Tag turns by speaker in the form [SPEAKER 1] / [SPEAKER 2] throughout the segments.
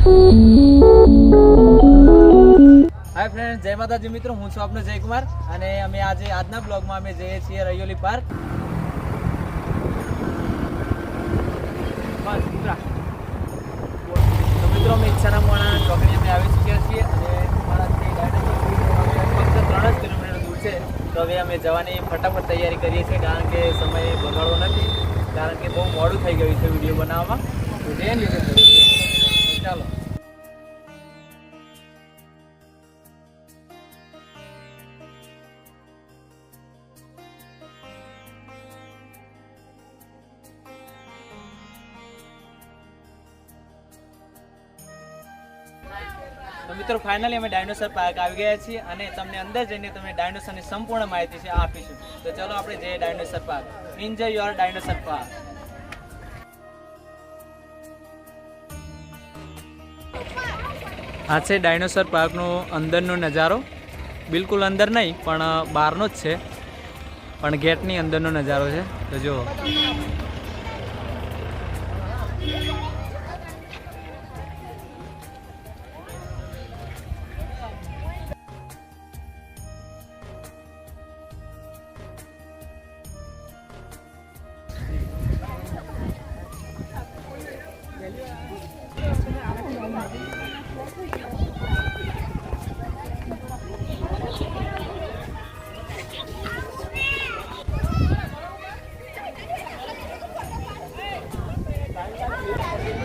[SPEAKER 1] હાય friend જય માતાજી મિત્રો, હું છું આપનો જયકુમાર અને અમે આજે આજના બ્લોગમાં અમે જઈએ છીએ રૈયોલી પાર્ક. તો મિત્રો, અમે ઈચ્છાના મોણા ચોકડી અમે આવી ચૂક્યા છીએ અને ફક્ત ત્રણ જ કિલોમીટર દૂર છે. તો હવે અમે જવાની ફટાફટ તૈયારી કરીએ છીએ કારણ કે સમય બગાડવો નથી, કારણ કે બહુ મોડું થઈ ગયું છે વીડિયો બનાવવામાં. તો તે લીધે મિત્રો ફાઇનલી અમે ડાયનોસર પાર્ક આવી ગયા છીએ અને તમને અંદર જઈને તમે ડાયનોસરની સંપૂર્ણ માહિતી છે આપીશું. તો ચલો આપણે જઈએ dinosaur park enjoy your dinosaur park આ છે ડાયનોસર પાર્કનો અંદરનો નજારો. બિલકુલ અંદર નહીં, પણ બહારનો જ છે. પણ ગેટની અંદરનો નજારો છે. તો જુઓ.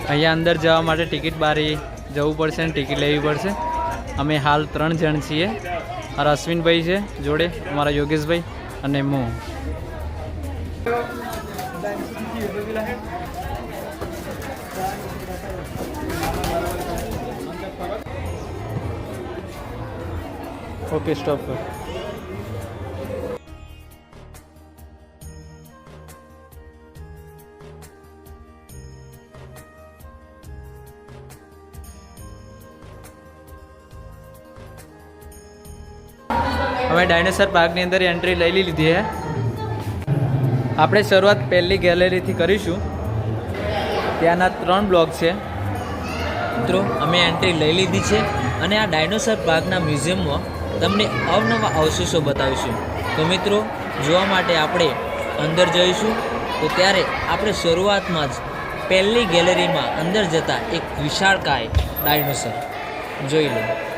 [SPEAKER 1] અહીંયા અંદર જવા માટે ટિકિટ બારી જવું પડશે અને ટિકિટ લેવી પડશે. અમે હાલ ત્રણ જણ છીએ. મારા અશ્વિનભાઈ છે, જોડે, અમારા યોગેશભાઈ અને હું ઓકે સ્ટોપ કર અમે ડાયનોસર પાર્કની અંદર એન્ટ્રી લઈ લીધી છે. આપણે શરૂઆત પહેલી ગેલેરીથી કરીશું. ત્યાંના ત્રણ બ્લોક છે.
[SPEAKER 2] મિત્રો, અમે એન્ટ્રી લઈ લીધી છે અને આ ડાયનોસર પાર્કના મ્યુઝિયમમાં તમને અવનવા અવશેષો બતાવીશું. તો મિત્રો, જોવા માટે આપણે અંદર જઈશું. તો ત્યારે આપણે શરૂઆતમાં જ પહેલી ગેલેરીમાં અંદર જતાં એક વિશાળકાય ડાયનોસર જોઈ લો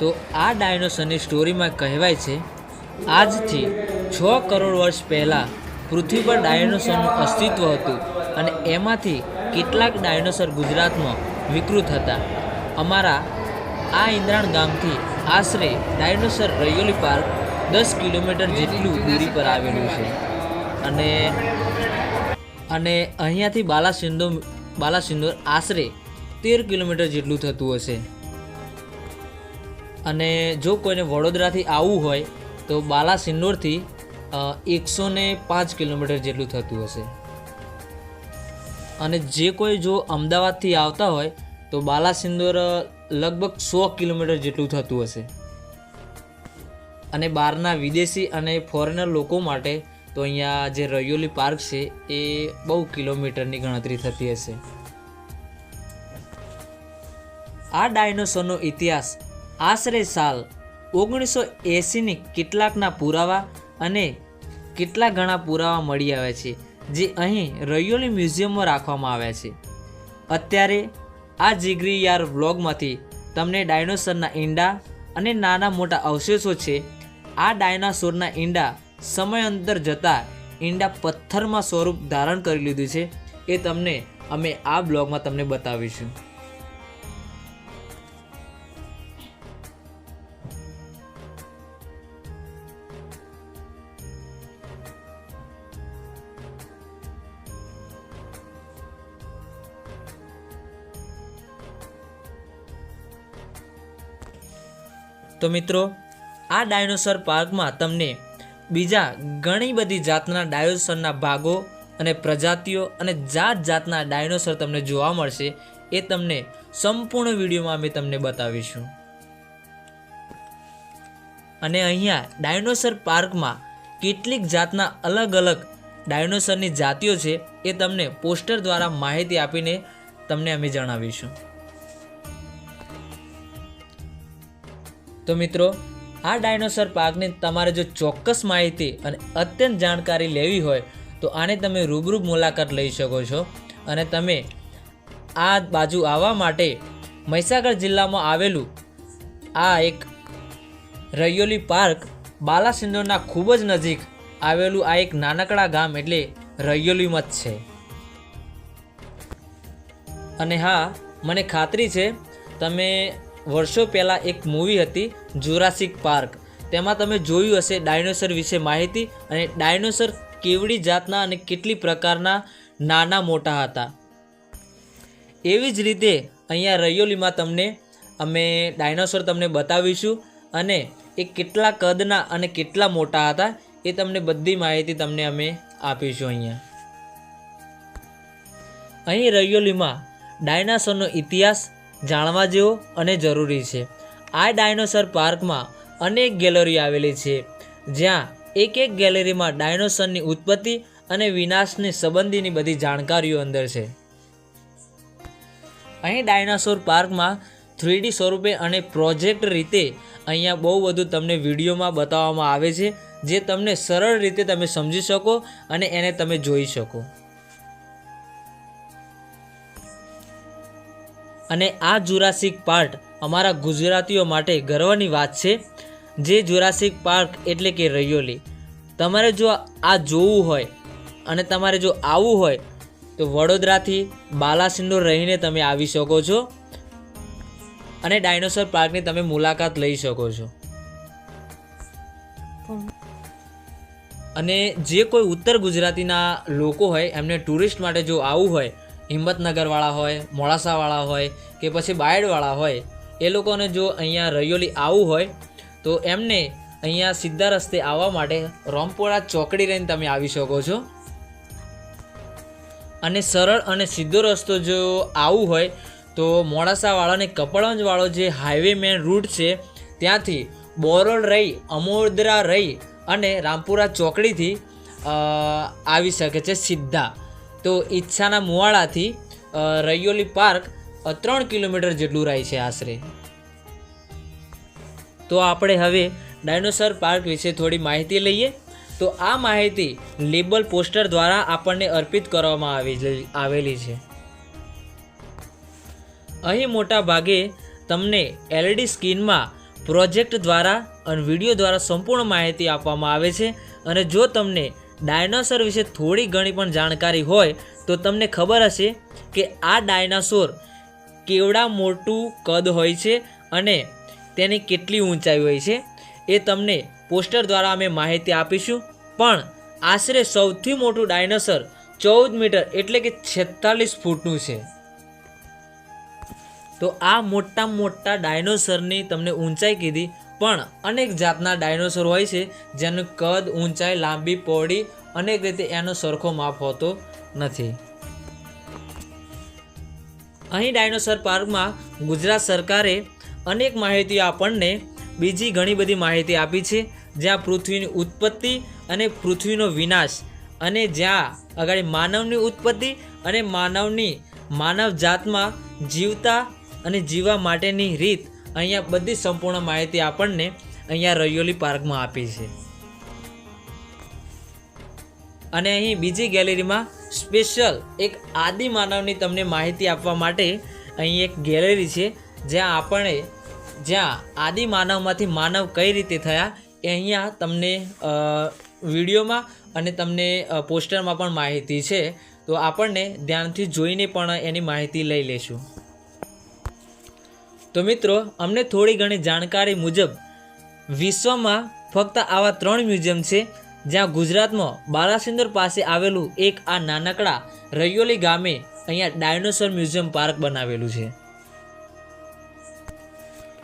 [SPEAKER 2] તો આ ડાયનોસરની સ્ટોરીમાં કહેવાય છે, આજથી છ કરોડ વર્ષ પહેલાં પૃથ્વી પર ડાયનોસરનું અસ્તિત્વ હતું અને એમાંથી કેટલાક ડાયનોસર ગુજરાતમાં વિકૃત હતા. અમારા આ ઇન્દ્રાણ ગામથી આશરે ડાયનોસર રૈયોલી પાર્ક દસ કિલોમીટર જેટલું દૂરી પર આવેલું છે. અને અને અહીંયાથી બાલાસિંદો બાલાસિંદોર આશરે તેર કિલોમીટર જેટલું થતું હશે. અને જો કોઈને વડોદરાથી આવવું હોય, તો બાલાસિનોરથી એકસો ને પાંચ કિલોમીટર જેટલું થતું હશે. અને જે કોઈ જો અમદાવાદથી આવતા હોય, તો બાલાસિંદોર લગભગ સો કિલોમીટર જેટલું થતું હશે. અને બહારના વિદેશી અને ફોરેનર લોકો માટે, તો અહીંયા જે રયોલી પાર્ક છે, એ બહુ કિલોમીટરની ગણતરી થતી હશે. આ ડાયનોસરનો ઇતિહાસ આશરે સાલ ઓગણીસો એંસીની કેટલાકના પુરાવા અને કેટલા ઘણા પુરાવા મળી આવ્યા છે, જે અહીં રૈયોલી મ્યુઝિયમમાં રાખવામાં આવ્યા છે. અત્યારે આ જીગરી યાર વ્લોગમાંથી તમને ડાયનોસરના ઈંડા અને નાના મોટા અવશેષો છે. આ ડાયનાસોરના ઈંડા સમયાંતર જતાં ઈંડા પથ્થરમાં સ્વરૂપ ધારણ કરી લીધું છે. એ તમને અમે આ બ્લોગમાં તમને બતાવીશું. તો મિત્રો, આ ડાયનોસર પાર્કમાં તમને બીજા ઘણી બધી જાતના ડાયનોસરના ભાગો અને પ્રજાતિઓ અને જાત જાતના ડાયનોસર તમને જોવા મળશે. એ તમને સંપૂર્ણ વિડીયોમાં અમે તમને બતાવીશું. અને અહીંયા ડાયનોસર પાર્કમાં કેટલીક જાતના અલગ અલગ ડાયનોસરની જાતિઓ છે, એ તમને પોસ્ટર દ્વારા માહિતી આપીને તમને અમે જણાવીશું. તો મિત્રો, આ ડાયનોસર પાર્કની તમારે જો ચોક્કસ માહિતી અને અત્યંત જાણકારી લેવી હોય, તો આને તમે રૂબરૂ મુલાકાત લઈ શકો છો. અને તમે આ બાજુ આવવા માટે મહીસાગર જિલ્લામાં આવેલું આ એક રૈયોલી પાર્ક બાલાસિંદોરના ખૂબ જ નજીક આવેલું આ એક નાનકડા ગામ એટલે રૈયોલીમાં જ છે. અને હા, મને ખાતરી છે, તમે વર્ષો પહેલાં એક મૂવી હતી જુરાસિક પાર્ક તેમાં તમે જોયું હશે ડાયનોસર વિશે માહિતી અને ડાયનોસર કેવડી જાતના અને કેટલી પ્રકારના નાના મોટા હતા. એવી જ રીતે અહીંયા રૈયોલીમાં તમને અમે ડાયનોસર તમને બતાવીશું અને એ કેટલા કદના અને કેટલા મોટા હતા એ તમને બધી માહિતી તમને અમે આપીશું અહીંયા. અહીં રૈયોલીમાં ડાયનાસોરનો ઇતિહાસ જાણવા જેવો અને જરૂરી છે. આ ડાયનોસર પાર્કમાં અનેક ગેલેરી આવેલી છે, જ્યાં એક એક ગેલેરીમાં ડાયનોસરની ઉત્પત્તિ અને વિનાશની સંબંધીની બધી જાણકારીઓ અંદર છે. અહીં ડાયનાસોર પાર્કમાં થ્રીડી સ્વરૂપે અને પ્રોજેક્ટ રીતે અહીંયા બહુ બધું તમને વિડીયોમાં બતાવવામાં આવે છે, જે તમને સરળ રીતે તમે સમજી શકો અને એને તમે જોઈ શકો. અને આ જુરાસિક પાર્ક અમારા ગુજરાતીઓ માટે ગર્વની વાત છે, જે જુરાસિક પાર્ક એટલે કે રૈયોલી. તમારે જો આ જોવું હોય અને તમારે જો આવવું હોય, તો વડોદરાથી બાલાસિંદોર રહીને તમે આવી શકો છો અને ડાયનોસોર પાર્કની તમે મુલાકાત લઈ શકો છો. અને જે કોઈ ઉત્તર ગુજરાતીના લોકો હોય, એમને ટુરિસ્ટ માટે જો આવવું હોય હિંમતનગરવાળા હોય, મોડાસાવાળા હોય કે પછી બાયડવાળા હોય, એ લોકોને જો અહીંયા રૈયોલી આવવું હોય, તો એમને અહીંયા સીધા રસ્તે આવવા માટે રોમપોળા ચોકડી રહીને તમે આવી શકો છો. અને સરળ અને સીધો રસ્તો જો આવવું હોય, તો મોડાસાવાળાને કપડવંજવાળો જે હાઈવે મેન રૂટ છે, ત્યાંથી બોરોલ રહી, અમોદરા રહી અને રામપુરા ચોકડીથી આવી શકે છે સીધા. તો ઈચ્છાના મુવાડાથી રૈયોલી પાર્ક ત્રણ કિલોમીટર જેટલું રહે છે આશરે. તો આપણે હવે ડાયનોસર પાર્ક વિશે થોડી માહિતી લઈએ. તો આ માહિતી લેબલ પોસ્ટર દ્વારા આપણને અર્પિત કરવામાં આવી આવેલી છે. અહીં મોટા ભાગે તમને એલઈડી સ્ક્રીનમાં પ્રોજેક્ટ દ્વારા અને વીડિયો દ્વારા સંપૂર્ણ માહિતી આપવામાં આવે છે અને જો તમને ડાયનાસોર વિશે થોડી ઘણી પણ જાણકારી હોય તો તમને ખબર હશે કે આ ડાયનાસોર કેવડા મોટું કદ હોય છે અને તેની કેટલી ઊંચાઈ હોય છે એ તમને પોસ્ટર દ્વારા અમે માહિતી આપીશું. પણ આશરે સૌથી મોટું ડાયનાસોર ચૌદ મીટર એટલે કે છેતાલીસ ફૂટનું છે. તો આ મોટા મોટા ડાયનોસરની તમને ઊંચાઈ કીધી પણ અનેક જાતના ડાયનોસર હોય છે, જેનું કદ, ઊંચાઈ, લાંબી, પહોળી, અનેક રીતે એનો સરખો માપ હોતો નથી. અહીં ડાયનોસર પાર્કમાં ગુજરાત સરકારે અનેક માહિતી આપણને બીજી ઘણી બધી માહિતી આપી છે, જ્યાં પૃથ્વીની ઉત્પત્તિ અને પૃથ્વીનો વિનાશ અને જ્યાં આગળ માનવની ઉત્પત્તિ અને માનવની માનવ જાતમાં જીવતા અને જીવવા માટેની રીત અહીંયા બધી સંપૂર્ણ માહિતી આપણને અહીંયા રૈયોલી પાર્કમાં આપી છે. અને અહીં બીજી ગેલેરીમાં સ્પેશિયલ એક આદિ માનવની તમને માહિતી આપવા માટે અહીં એક ગેલેરી છે, જ્યાં આપણે જ્યાં આદિ માનવમાંથી માનવ કઈ રીતે થયા એ અહીંયા તમને વિડીયોમાં અને તમને પોસ્ટરમાં પણ માહિતી છે. તો આપણને ધ્યાનથી જોઈને પણ એની માહિતી લઈ લેશું. તો મિત્રો, અમને થોડી ઘણી જાણકારી મુજબ વિશ્વમાં ફક્ત આવા ત્રણ મ્યુઝિયમ છે, જ્યાં ગુજરાતમાં બાલાસિંદર પાસે આવેલું એક આ નાનકડા રૈયોલી ગામે અહીંયા ડાયનોસોર મ્યુઝિયમ પાર્ક બનાવેલું છે.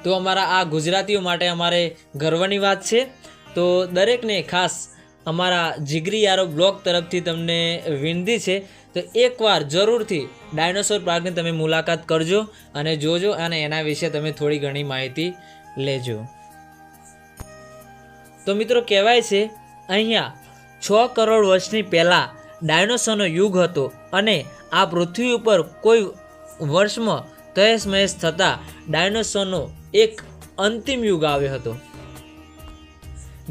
[SPEAKER 2] તો અમારા આ ગુજરાતીઓ માટે અમારે ગર્વની વાત છે. તો દરેકને ખાસ અમારા જીગરી યારો બ્લોગ તરફથી તમને વિનંતી છે. તો એકવાર જરૂરથી ડાયનોસોર પાર્કની તમે મુલાકાત કરજો અને જોજો અને એના વિશે તમે થોડી ઘણી માહિતી લેજો. તો મિત્રો કહેવાય છે, અહીંયા છ કરોડ વર્ષની પહેલાં ડાયનોસોરનો યુગ હતો અને આ પૃથ્વી ઉપર કોઈ વર્ષમાં તહેસ મહેસ થતાં ડાયનોસોરનો એક અંતિમ યુગ આવ્યો હતો.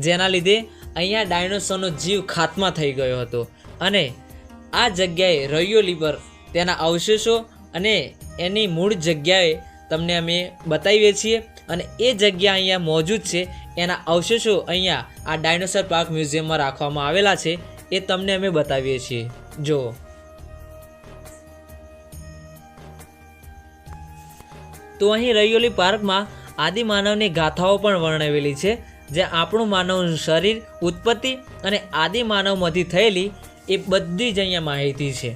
[SPEAKER 2] જેના લીધે અહીંયા ડાયનોસોરનો જીવ ખાત્મા થઈ ગયો હતો. અને આ જગ્યાએ રૈયોલી પર તેના અવશેષો અને એની મૂળ જગ્યાએ તમને અમે બતાવીએ છીએ. અને એ જગ્યા અહીંયા મોજૂદ છે. એના અવશેષો અહીંયા આ ડાયનોસોર પાર્ક મ્યુઝિયમમાં રાખવામાં આવેલા છે. એ તમને અમે બતાવીએ છીએ. જુઓ. તો અહીં રૈયોલી પાર્કમાં આદિમાનવની ગાથાઓ પણ વર્ણવેલી છે. જે આપણું માનવનું શરીર, ઉત્પત્તિ અને આદિમાનવમાંથી થયેલી એ બધી જ અહીંયા માહિતી છે.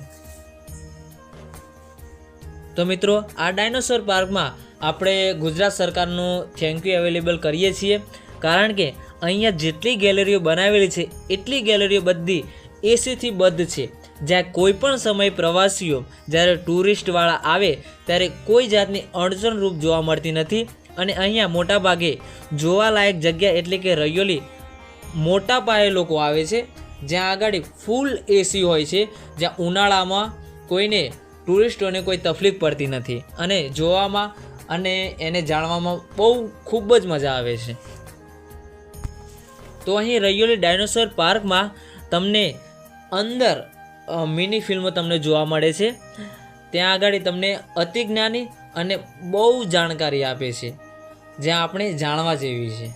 [SPEAKER 2] તો મિત્રો, આ ડાયનોસોર પાર્કમાં આપણે ગુજરાત સરકારનું થેન્ક યુ અવેલેબલ કરીએ છીએ. કારણ કે અહીંયા જેટલી ગેલેરીઓ બનાવેલી છે, એટલી ગેલેરીઓ બધી એસીથી બદ્ધ છે. જ્યાં કોઈ પણ સમય પ્રવાસીઓ જ્યારે ટુરિસ્ટવાળા આવે, ત્યારે કોઈ જાતની અડચણરૂપ જોવા મળતી નથી. અને અહીંયા મોટાભાગે જોવાલાયક જગ્યા એટલે કે રૈયોલી મોટા પાયે લોકો આવે છે. જ્યાં આગળ ફૂલ એસી હોય છે. જ્યાં ઉનાળામાં કોઈને ટુરિસ્ટોને કોઈ તકલીફ પડતી નથી. અને જોવામાં અને એને જાણવામાં બહુ ખૂબ જ મજા આવે છે. તો અહીં રૈયોલી ડાયનોસોર પાર્કમાં તમને અંદર મિની ફિલ્મો તમને જોવા મળે છે. ત્યાં આગળ તમને અતિ જ્ઞાની અને બહુ જાણકારી આપે છે જ્યાં આપણે જાણવા જેવી છે.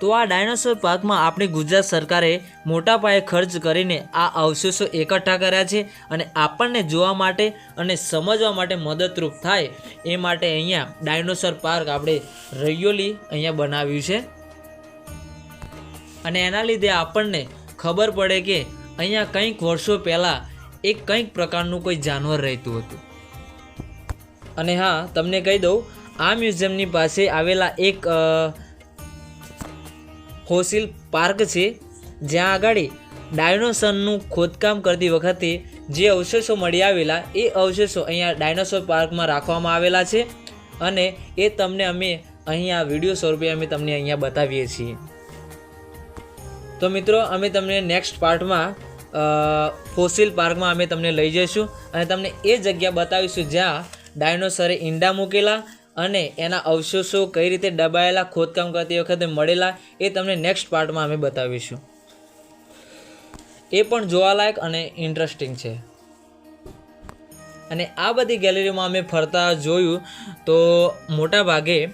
[SPEAKER 2] તો આ ડાયનોસોર પાર્કમાં આપણી ગુજરાત સરકારે મોટા પાયે ખર્ચ કરીને આ અવશેષો એકઠા કર્યા છે અને આપણને જોવા માટે અને સમજવા માટે મદદરૂપ થાય એ માટે અહીંયા ડાયનોસોર પાર્ક આપણે રૈયોલી અહીંયા બનાવ્યું છે. અને એના લીધે આપણને ખબર પડે કે અહીંયા કંઈક વર્ષો પહેલાં એક કંઈક પ્રકારનું કોઈ જાનવર રહેતું હતું. અને હા, તમને કહી દઉં, આ મ્યુઝિયમની પાસે આવેલા એક ફોસિલ પાર્ક છે, જ્યાં આગળ ડાયનોસરનું ખોદકામ કરતી વખતે જે અવશેષો મળી આવેલા, એ અવશેષો અહીંયા ડાયનોસોર પાર્કમાં રાખવામાં આવેલા છે અને એ તમને અમે અહીંયા વીડિયો સ્વરૂપે અમે તમને અહીંયા બતાવીએ છીએ. તો મિત્રો, અમે તમને નેક્સ્ટ પાર્ટમાં ફોસિલ પાર્કમાં અમે તમને લઈ જઈશું અને તમને એ જગ્યા બતાવીશું જ્યાં ડાયનોસરે ઈંડા મૂકેલા અને એના અવશેષો કઈ રીતે દબાયેલા, ખોદકામ કરતી વખતે મળેલા એ તમને નેક્સ્ટ પાર્ટમાં અમે બતાવીશું. એ પણ જોવાલાયક અને ઇન્ટરેસ્ટિંગ છે. અને આ બધી ગેલેરીમાં અમે ફરતા જોયું તો મોટા ભાગે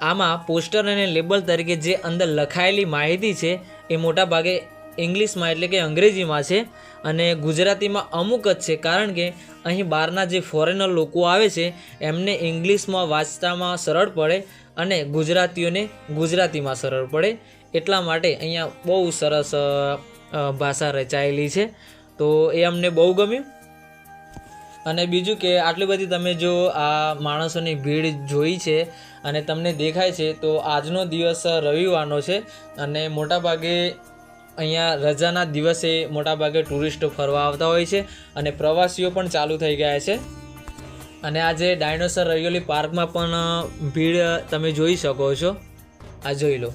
[SPEAKER 2] આમાં પોસ્ટર અને લેબલ તરીકે જે અંદર લખાયેલી માહિતી છે એ મોટા ભાગે ઇંગ્લિશમાં એટલે કે અંગ્રેજીમાં છે અને ગુજરાતીમાં અમુક જ છે. કારણ કે અહીં બહારના જે ફોરેનર લોકો આવે છે, એમને ઇંગ્લિશમાં વાંચતામાં સરળ પડે અને ગુજરાતીઓને ગુજરાતીમાં સરળ પડે. એટલા માટે અહીંયા બહુ સરસ ભાષા રચાયેલી છે. તો એ અમને બહુ ગમ્યું. અને બીજું કે આટલી બધી તમે જો આ માણસોની ભીડ જોઈ છે અને તમને દેખાય છે, તો આજનો દિવસ રવિવારનો છે અને મોટાભાગે અહીંયા રજાના દિવસે મોટાભાગે ટુરિસ્ટો ફરવા આવતા હોય છે અને પ્રવાસીઓ પણ ચાલુ થઈ ગયા છે. અને આજે ડાયનોસર રૈયોલી પાર્કમાં પણ ભીડ તમે જોઈ શકો છો. આ જોઈ લો.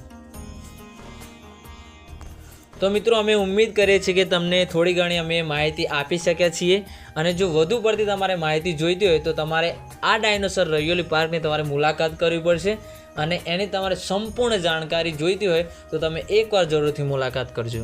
[SPEAKER 2] તો મિત્રો, અમે ઉમ્મીદ કરીએ છીએ કે તમને થોડી ઘણી અમે માહિતી આપી શક્યા છીએ. અને જો વધુ પડતી તમારે માહિતી જોઈતી હોય તો તમારે આ ડાયનોસર રૈયોલી પાર્કની તમારે મુલાકાત કરવી પડશે. અને એની તમારે સંપૂર્ણ જાણકારી જોઈતી હોય તો તમે એકવાર જરૂરથી મુલાકાત કરજો.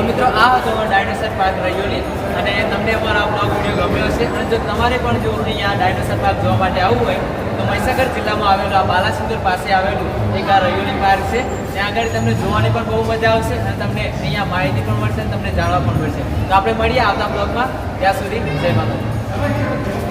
[SPEAKER 1] તો મિત્રો, આ હતો ડાયનોસર પાર્ક રયોલી અને તમને પણ આ બ્લોગ વીડિયો ગમ્યો હશે. અને જો તમારે પણ જો અહીંયા ડાયનોસર પાર્ક જોવા માટે આવવું હોય, તો મહીસાગર જિલ્લામાં આવેલું આ બાલાસિંદુર પાસે આવેલું એક આ રૈયોલી પાર્ક છે. ત્યાં આગળ તમને જોવાની પણ બહુ મજા આવશે અને તમને અહીંયા માહિતી પણ મળશે અને તમને જાણવા પણ મળશે. તો આપણે મળીએ આવતા બ્લોગમાં ત્યાં સુધી જય માતા